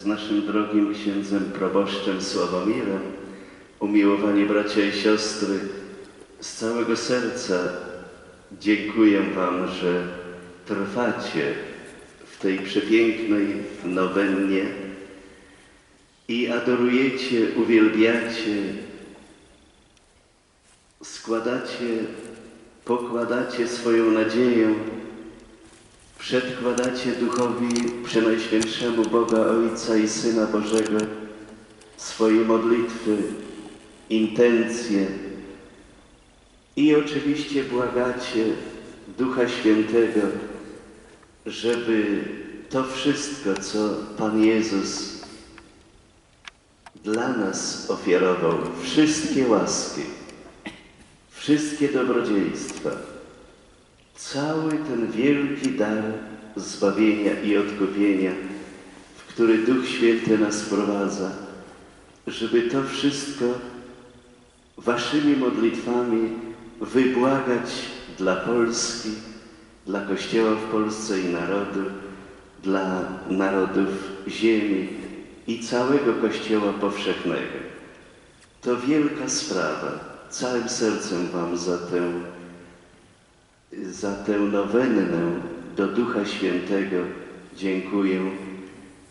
z naszym drogim księdzem proboszczem Sławomirem, umiłowani bracia i siostry, z całego serca dziękuję Wam, że trwacie w tej przepięknej nowennie i adorujecie, uwielbiacie, składacie, pokładacie swoją nadzieję Przedkładacie Duchowi Przenajświętszemu Boga Ojca i Syna Bożego swoje modlitwy, intencje i oczywiście błagacie Ducha Świętego, żeby to wszystko, co Pan Jezus dla nas ofiarował, wszystkie łaski, wszystkie dobrodziejstwa, cały ten wielki dar zbawienia i odkupienia, w który Duch Święty nas prowadza, żeby to wszystko waszymi modlitwami wybłagać dla Polski, dla Kościoła w Polsce i narodu, dla narodów ziemi i całego Kościoła powszechnego. To wielka sprawa. Całym sercem Wam za tę za tę nowennę do Ducha Świętego dziękuję,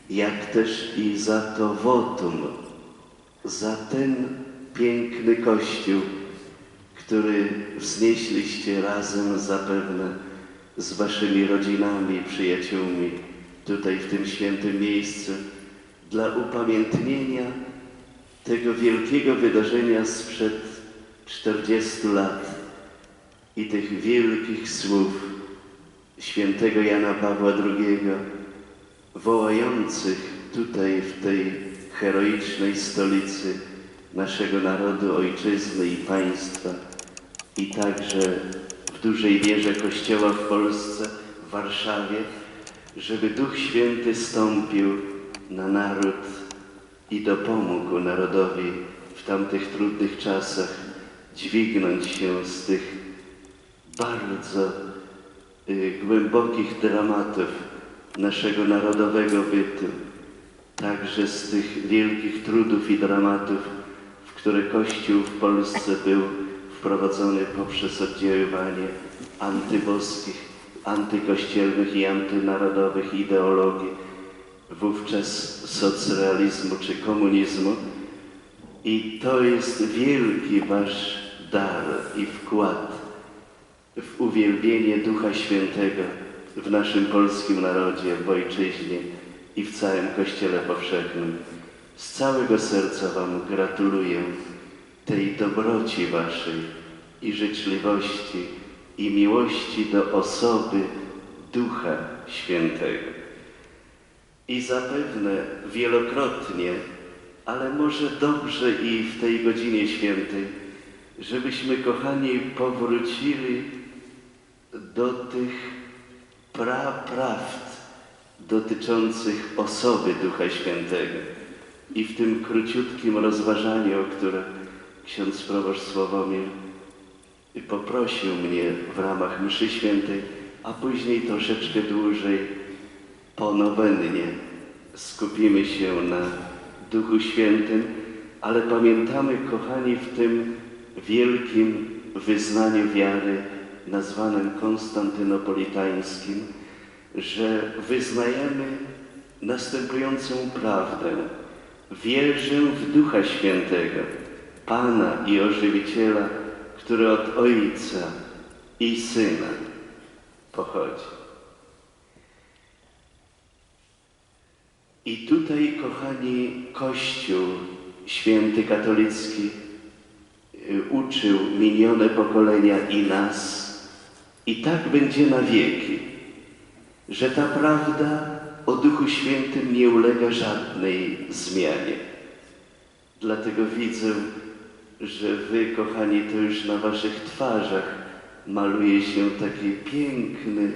jak też i za to wotum, za ten piękny Kościół, który wznieśliście razem zapewne z waszymi rodzinami, przyjaciółmi tutaj w tym świętym miejscu dla upamiętnienia tego wielkiego wydarzenia sprzed 40 lat i tych wielkich słów świętego Jana Pawła II, wołających tutaj w tej heroicznej stolicy naszego narodu, ojczyzny i państwa i także w dużej mierze Kościoła w Polsce, w Warszawie, żeby Duch Święty stąpił na naród i dopomógł narodowi w tamtych trudnych czasach dźwignąć się z tych bardzo y, głębokich dramatów naszego narodowego bytu, także z tych wielkich trudów i dramatów, w które Kościół w Polsce był wprowadzony poprzez oddziaływanie antyboskich, antykościelnych i antynarodowych ideologii, wówczas socrealizmu czy komunizmu. I to jest wielki wasz dar i wkład w uwielbienie Ducha Świętego w naszym polskim narodzie, w ojczyźnie i w całym Kościele Powszechnym. Z całego serca Wam gratuluję tej dobroci Waszej i życzliwości i miłości do osoby Ducha Świętego. I zapewne wielokrotnie, ale może dobrze i w tej godzinie świętej, żebyśmy, kochani, powrócili do tych praprawd dotyczących osoby Ducha Świętego. I w tym króciutkim rozważaniu, o które ksiądz proboszcz Sławomir poprosił mnie w ramach mszy świętej, a później troszeczkę dłużej po nowennie skupimy się na Duchu Świętym, ale pamiętamy, kochani, w tym wielkim wyznaniu wiary, nazwanym konstantynopolitańskim, że wyznajemy następującą prawdę. Wierzę w Ducha Świętego, Pana i Ożywiciela, który od Ojca i Syna pochodzi. I tutaj, kochani, Kościół święty katolicki y, uczył minione pokolenia i nas, i tak będzie na wieki, że ta prawda o Duchu Świętym nie ulega żadnej zmianie. Dlatego widzę, że wy, kochani, to już na waszych twarzach maluje się taki piękny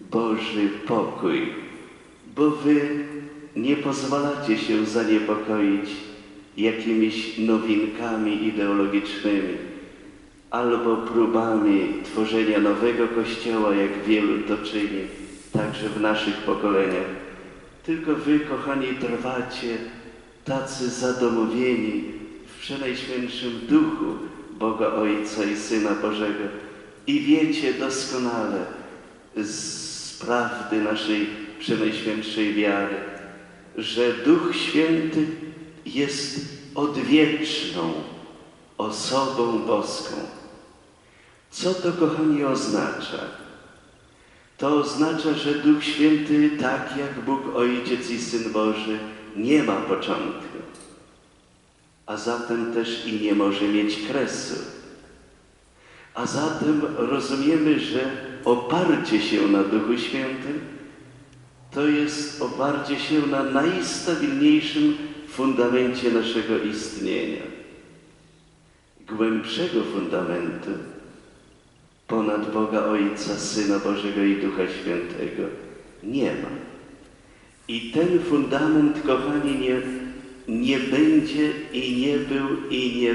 Boży pokój, bo wy nie pozwalacie się zaniepokoić jakimiś nowinkami ideologicznymi albo próbami tworzenia nowego Kościoła, jak wielu to czyni, także w naszych pokoleniach. tylko wy, kochani, trwacie tacy zadomowieni w Przenajświętszym Duchu Boga Ojca i Syna Bożego i wiecie doskonale z prawdy naszej Przenajświętszej wiary, że Duch Święty jest odwieczną osobą boską. Co to, kochani, oznacza? To oznacza, że Duch Święty, tak jak Bóg Ojciec i Syn Boży, nie ma początku, a zatem też i nie może mieć kresu. A zatem rozumiemy, że oparcie się na Duchu Świętym to jest oparcie się na najstabilniejszym fundamencie naszego istnienia. Głębszego fundamentu ponad Boga Ojca, Syna Bożego i Ducha Świętego nie ma. I ten fundament, kochani, nie, nie będzie i nie był i nie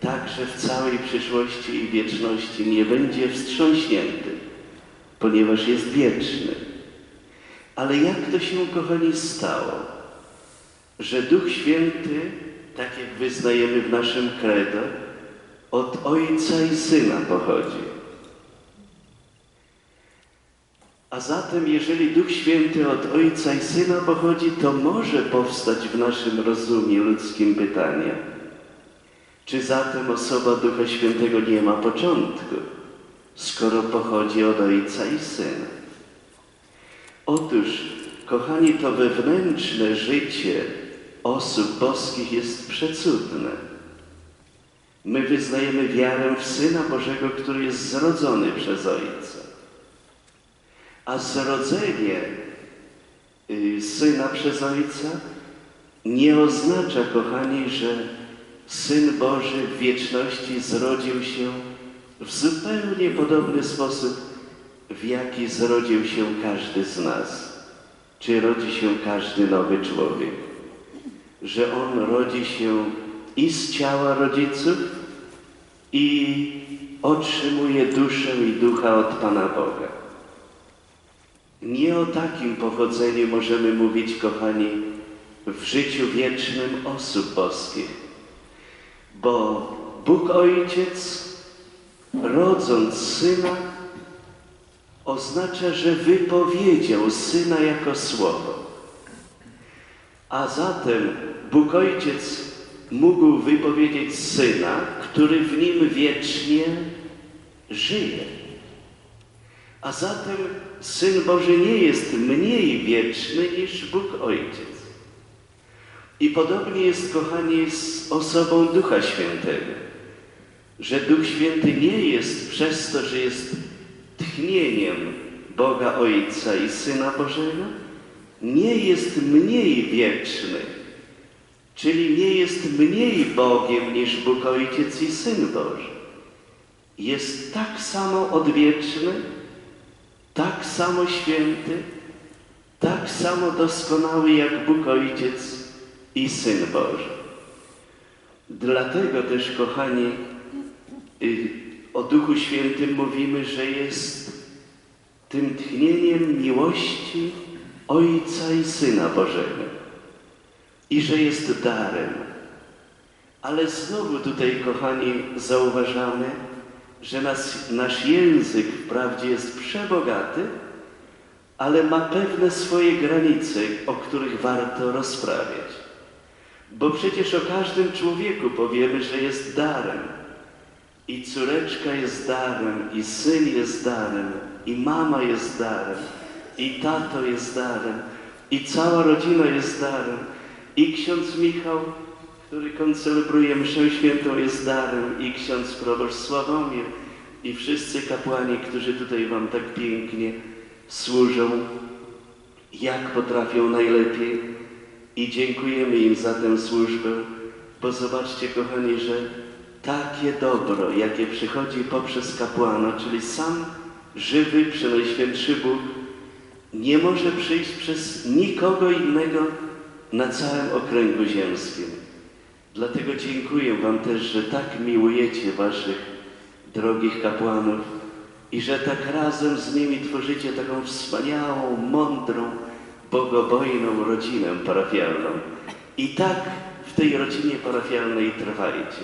także w całej przyszłości i wieczności nie będzie wstrząśnięty, ponieważ jest wieczny. Ale jak to się, kochani, stało, że Duch Święty, tak jak wyznajemy w naszym credo, od Ojca i Syna pochodzi? A zatem, jeżeli Duch Święty od Ojca i Syna pochodzi, to może powstać w naszym rozumie ludzkim pytanie, czy zatem osoba Ducha Świętego nie ma początku, skoro pochodzi od Ojca i Syna? Otóż, kochani, to wewnętrzne życie osób boskich jest przecudne. My wyznajemy wiarę w Syna Bożego, który jest zrodzony przez Ojca. A zrodzenie y, Syna przez Ojca nie oznacza, kochani, że Syn Boży w wieczności zrodził się w zupełnie podobny sposób, w jaki zrodził się każdy z nas, czy rodzi się każdy nowy człowiek. Że On rodzi się i z ciała rodziców, i otrzymuje duszę i ducha od Pana Boga. Nie o takim pochodzeniu możemy mówić, kochani, w życiu wiecznym osób boskich, bo Bóg Ojciec, rodząc Syna, oznacza, że wypowiedział Syna jako Słowo. A zatem Bóg Ojciec mógł wypowiedzieć Syna, który w nim wiecznie żyje. A zatem Syn Boży nie jest mniej wieczny niż Bóg Ojciec. I podobnie jest, kochani, z osobą Ducha Świętego, że Duch Święty nie jest przez to, że jest tchnieniem Boga Ojca i Syna Bożego, nie jest mniej wieczny, czyli nie jest mniej Bogiem niż Bóg Ojciec i Syn Boży. Jest tak samo odwieczny, tak samo święty, tak samo doskonały jak Bóg Ojciec i Syn Boży. Dlatego też, kochani, y, o Duchu Świętym mówimy, że jest tym tchnieniem miłości Ojca i Syna Bożego i że jest darem. Ale znowu tutaj, kochani, zauważamy, że nas, nasz język wprawdzie jest przebogaty, ale ma pewne swoje granice, o których warto rozprawiać. Bo przecież o każdym człowieku powiemy, że jest darem. I córeczka jest darem, i syn jest darem, i mama jest darem, i tato jest darem, i cała rodzina jest darem, i ksiądz Michał, który koncelebruje mszę świętą jest darem, i ksiądz proboszcz Sławomir, i wszyscy kapłani, którzy tutaj wam tak pięknie służą, jak potrafią najlepiej i dziękujemy im za tę służbę, bo zobaczcie, kochani, że takie dobro, jakie przychodzi poprzez kapłana, czyli sam żywy, przenajświętszy Bóg, nie może przyjść przez nikogo innego na całym okręgu ziemskim. Dlatego dziękuję Wam też, że tak miłujecie Waszych drogich kapłanów i że tak razem z nimi tworzycie taką wspaniałą, mądrą, bogobojną rodzinę parafialną. I tak w tej rodzinie parafialnej trwajcie.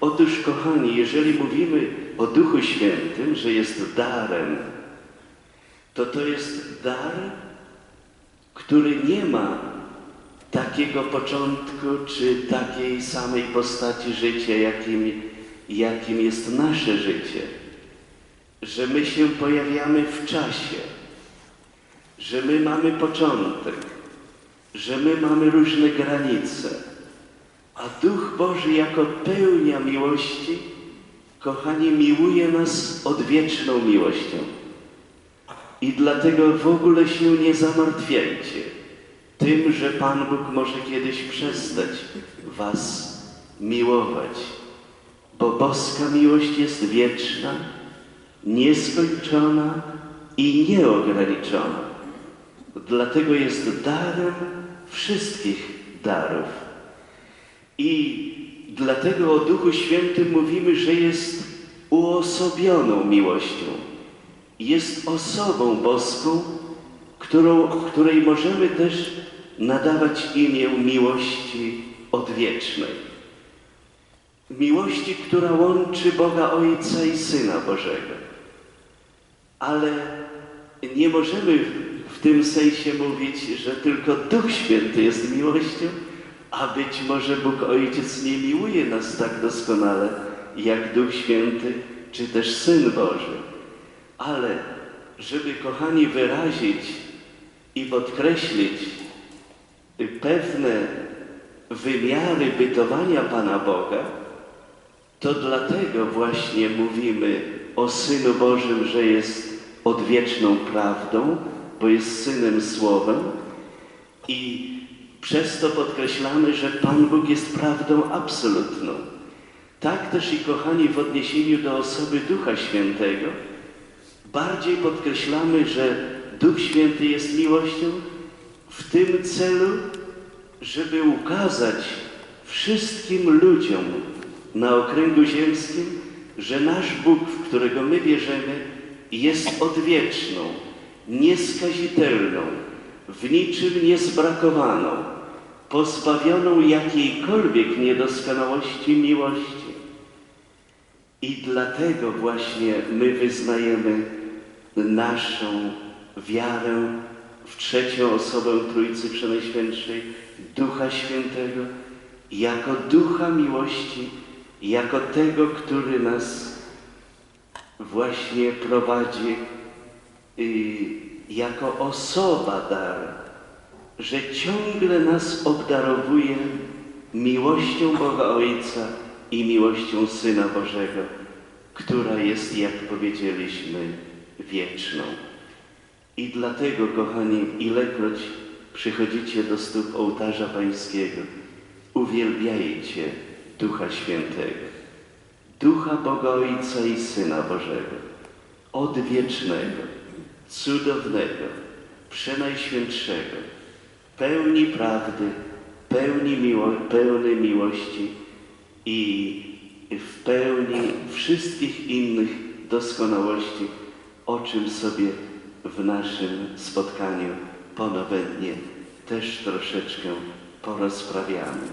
Otóż, kochani, jeżeli mówimy o Duchu Świętym, że jest darem, to to jest dar, który nie ma takiego początku czy takiej samej postaci życia, jakim, jakim jest nasze życie. Że my się pojawiamy w czasie, że my mamy początek, że my mamy różne granice, a Duch Boży jako pełnia miłości, kochani, miłuje nas odwieczną miłością. I dlatego w ogóle się nie zamartwiajcie tym, że Pan Bóg może kiedyś przestać Was miłować, bo boska miłość jest wieczna, nieskończona i nieograniczona. Dlatego jest darem wszystkich darów. I dlatego o Duchu Świętym mówimy, że jest uosobioną miłością. Jest osobą boską, którą, której możemy też nadawać imię miłości odwiecznej. Miłości, która łączy Boga Ojca i Syna Bożego. Ale nie możemy w tym sensie mówić, że tylko Duch Święty jest miłością, a być może Bóg Ojciec nie miłuje nas tak doskonale, jak Duch Święty, czy też Syn Boży. Ale żeby, kochani, wyrazić i podkreślić pewne wymiary bytowania Pana Boga, to dlatego właśnie mówimy o Synu Bożym, że jest odwieczną prawdą, bo jest Synem Słowem i przez to podkreślamy, że Pan Bóg jest prawdą absolutną. Tak też i kochani w odniesieniu do osoby Ducha Świętego, bardziej podkreślamy, że Duch Święty jest miłością w tym celu, żeby ukazać wszystkim ludziom na okręgu ziemskim, że nasz Bóg, w którego my wierzymy, jest odwieczną, nieskazitelną, w niczym niezbrakowaną, pozbawioną jakiejkolwiek niedoskonałości miłości. I dlatego właśnie my wyznajemy naszą wiarę w trzecią osobę Trójcy Przenajświętszej, Ducha Świętego, jako Ducha Miłości, jako tego, który nas właśnie prowadzi y, jako osoba dar, że ciągle nas obdarowuje miłością Boga Ojca i miłością Syna Bożego, która jest, jak powiedzieliśmy, wieczną. I dlatego, kochani, ilekroć przychodzicie do stóp ołtarza Pańskiego, uwielbiajcie Ducha Świętego, Ducha Boga Ojca i Syna Bożego, odwiecznego, cudownego, przenajświętszego, pełni prawdy, pełni miło, pełny miłości i w pełni wszystkich innych doskonałości, o czym sobie w naszym spotkaniu ponownie też troszeczkę porozprawiamy.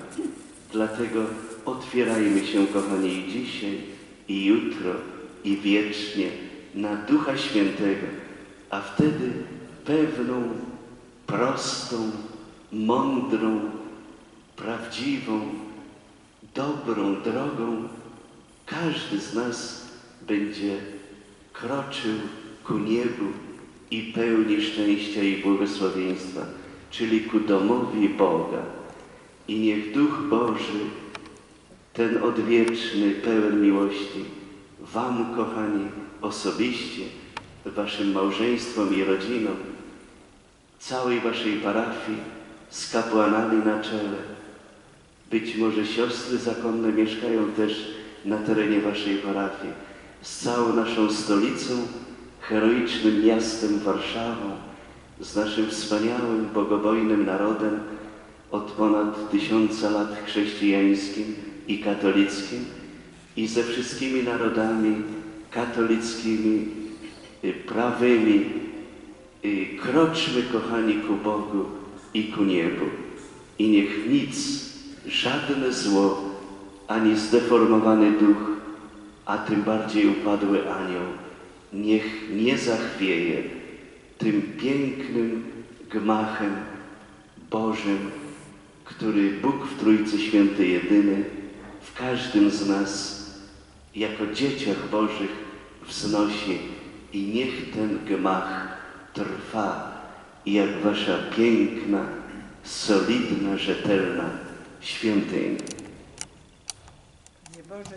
Dlatego otwierajmy się, kochani, i dzisiaj, i jutro, i wiecznie na Ducha Świętego, a wtedy pewną, prostą, mądrą, prawdziwą, dobrą drogą każdy z nas będzie kroczył ku niebu i pełni szczęścia i błogosławieństwa, czyli ku domowi Boga. I niech Duch Boży, ten odwieczny, pełen miłości, Wam, kochani, osobiście, Waszym małżeństwom i rodzinom, całej Waszej parafii, z kapłanami na czele. Być może siostry zakonne mieszkają też na terenie Waszej parafii, z całą naszą stolicą, heroicznym miastem Warszawą, z naszym wspaniałym, bogobojnym narodem od ponad tysiąca lat chrześcijańskim i katolickim i ze wszystkimi narodami katolickimi, y, prawymi, y, kroczmy, kochani, ku Bogu i ku niebu. I niech nic, żadne zło, ani zdeformowany duch, a tym bardziej upadły anioł, niech nie zachwieje tym pięknym gmachem Bożym, który Bóg w Trójcy Świętej Jedyny w każdym z nas jako dzieciach Bożych wznosi i niech ten gmach trwa jak wasza piękna, solidna, rzetelna świątyń. Nie Boże,